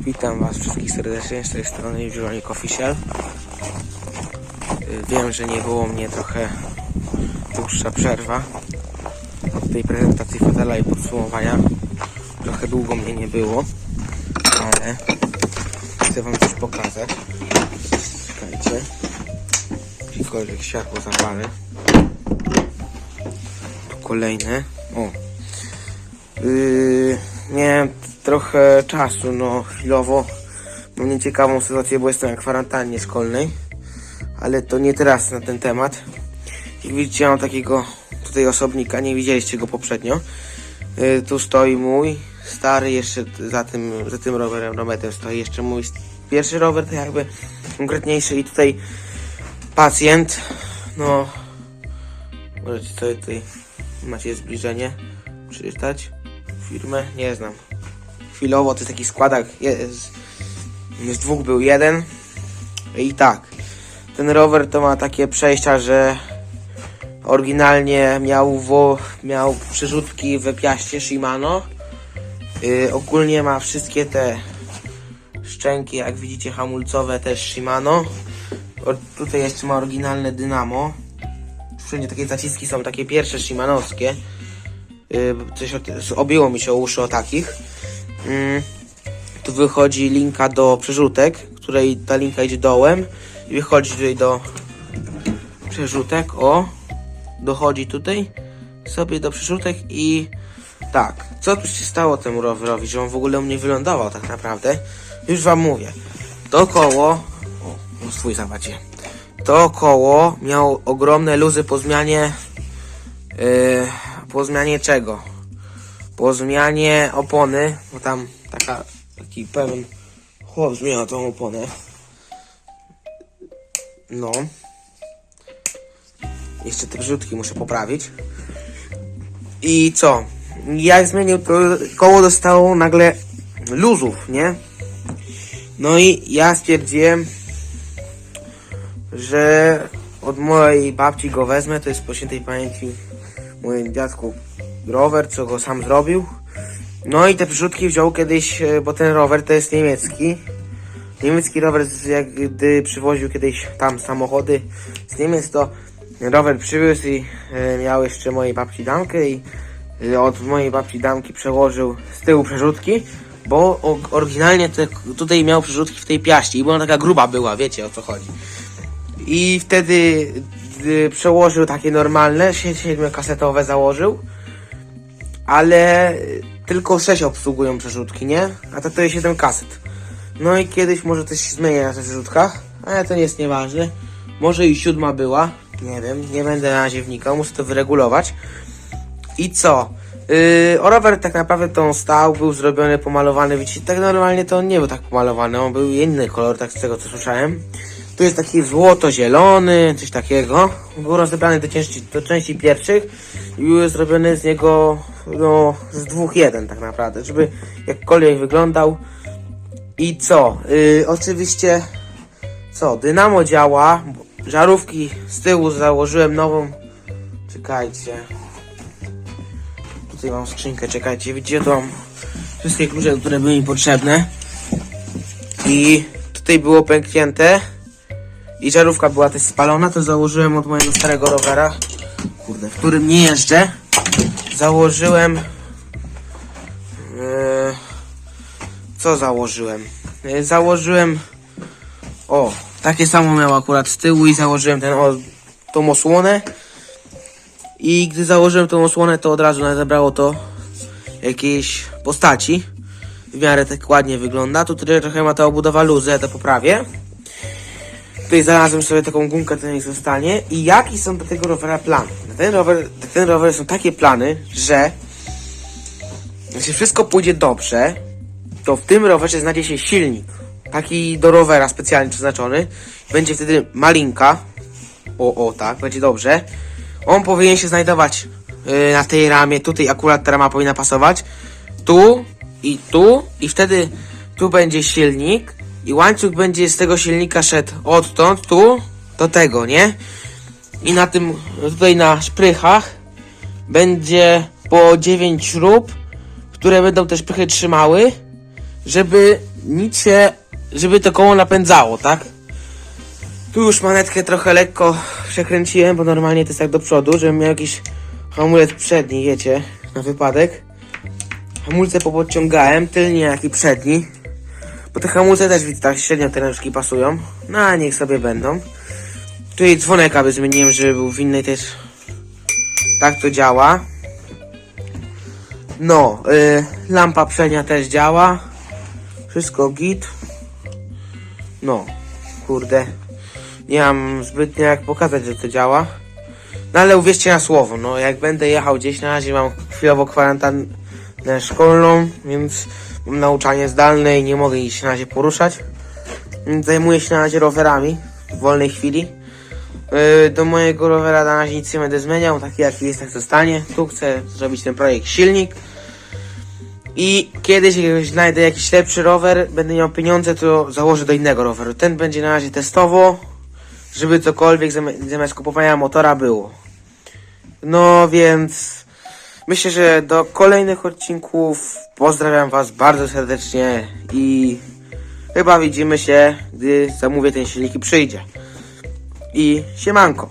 Witam Was wszystkich serdecznie z tej strony Zielonik Official. Y, Wiem, że nie było mnie trochę dłuższa przerwa od tej prezentacji fotela i podsumowania. Trochę długo mnie nie było, ale chcę Wam coś pokazać. Czekajcie. Jakiekolwiek światło zapalę. Tu kolejne. O, Yy, trochę czasu, no chwilowo mam nieciekawą sytuację, bo jestem na kwarantannie szkolnej, ale to nie teraz na ten temat. Jak widzicie, mam takiego tutaj osobnika, nie widzieliście go poprzednio. Yy, tu stoi mój stary, jeszcze za tym, za tym rowerem, rometem stoi jeszcze mój pierwszy rower, to jakby konkretniejszy i tutaj pacjent, no możecie sobie tutaj, macie zbliżenie, przeczytać firmę, nie znam. Chwilowo to jest taki składak, jest, z dwóch był jeden. I tak, ten rower to ma takie przejścia, że oryginalnie miał, wo, miał przerzutki we piaście Shimano, yy, ogólnie ma wszystkie te szczęki, jak widzicie hamulcowe też Shimano, o, tutaj jeszcze ma oryginalne dynamo, wszędzie takie zaciski są takie pierwsze Shimanowskie, Y, coś o, ty- obiło mi się o uszy o takich. Mm, tu wychodzi linka do przerzutek, której ta linka idzie dołem i wychodzi tutaj do przerzutek, o, dochodzi tutaj sobie do przerzutek i tak, co tu się stało temu rowerowi, że on w ogóle u mnie wylądował tak naprawdę, już wam mówię, to koło, o, no swój zabacie, to koło miało ogromne luzy po zmianie Yy, po zmianie czego? Po zmianie opony, bo tam taka, taki pewien chłop zmieniał tą oponę. No. Jeszcze te brzutki muszę poprawić. I co? Jak zmienił to koło dostało nagle luzów, nie? No i ja stwierdziłem, że od mojej babci go wezmę, to jest po świętej pamięci mój dziadku rower, co go sam zrobił. No i te przrzutki wziął kiedyś, e, bo ten rower to jest niemiecki. Niemiecki rower, jak gdy przywoził kiedyś tam samochody z Niemiec, to rower przywiózł i e, miał jeszcze mojej babci damkę i e, od mojej babci damki przełożył z tyłu przerzutki, bo oryginalnie te, tutaj miał przerzutki w tej piaści i ona taka gruba była, wiecie o co chodzi. I wtedy przełożył takie normalne, sie- siedmiokasetowe założył, ale tylko 6 obsługują przerzutki, nie? A to to jest 7 kaset. No i kiedyś może coś się zmieni na tych przerzutkach, ale to nie jest nieważne. Może i siódma była, nie wiem, nie będę na razie wnikał, muszę to wyregulować. I co? Yy, o rower tak naprawdę to on stał, był zrobiony, pomalowany, widzicie, tak normalnie to on nie był tak pomalowany, on był inny kolor, tak z tego co słyszałem. Tu jest taki złoto-zielony, coś takiego. Był rozebrany do części, do części pierwszych i był zrobiony z niego, no, z dwóch jeden tak naprawdę, żeby jakkolwiek wyglądał. I co? Yy, oczywiście, co? Dynamo działa, żarówki z tyłu założyłem nową. Czekajcie. Tutaj mam skrzynkę, czekajcie, widzicie, tu mam wszystkie klucze, które były mi potrzebne. I tutaj było pęknięte. I żarówka była też spalona, to założyłem od mojego starego rowera, kurde, w którym nie jeżdżę. Założyłem... Yy, co założyłem? Yy, założyłem... O, takie samo miał akurat z tyłu i założyłem ten, o, tą osłonę. I gdy założyłem tą osłonę, to od razu zebrało to jakiejś postaci. W miarę tak ładnie wygląda. Tu trochę ma ta obudowa luzy, ja to poprawię. Tutaj znalazłem sobie taką gumkę, to niech zostanie. I jakie są do tego rowera plany? Na ten rower, na ten rower są takie plany, że jeśli wszystko pójdzie dobrze, to w tym rowerze znajdzie się silnik. Taki do rowera specjalnie przeznaczony. Będzie wtedy malinka. O, o, tak, będzie dobrze. On powinien się znajdować yy, na tej ramie. Tutaj akurat ta rama powinna pasować. Tu i tu. I wtedy tu będzie silnik. I łańcuch będzie z tego silnika szedł odtąd, tu, do tego, nie? I na tym, tutaj na szprychach będzie po 9 śrub, które będą te szprychy trzymały, żeby nic się, żeby to koło napędzało, tak? Tu już manetkę trochę lekko przekręciłem, bo normalnie to jest tak do przodu, żebym miał jakiś hamulec przedni, wiecie, na wypadek. Hamulce popodciągałem, tylnie jak i przedni. Bo te hamulce też widzę, tak średnio te rączki pasują. No a niech sobie będą. Tutaj dzwonek aby zmieniłem, żeby był w innej też. Tak to działa. No, y, lampa przednia też działa. Wszystko git. No, kurde. Nie mam zbytnio jak pokazać, że to działa. No ale uwierzcie na słowo, no jak będę jechał gdzieś, na razie mam chwilowo kwarantannę szkolną, więc nauczanie zdalne i nie mogę iść na razie poruszać. Zajmuję się na razie rowerami w wolnej chwili. Yy, do mojego rowera na razie nic nie będę zmieniał, taki jaki jest, tak zostanie. Tu chcę zrobić ten projekt silnik. I kiedyś, jak znajdę jakiś lepszy rower, będę miał pieniądze, to założę do innego roweru. Ten będzie na razie testowo, żeby cokolwiek zami- zamiast kupowania motora było. No więc myślę, że do kolejnych odcinków pozdrawiam Was bardzo serdecznie i chyba widzimy się, gdy zamówię ten silnik i przyjdzie. I siemanko.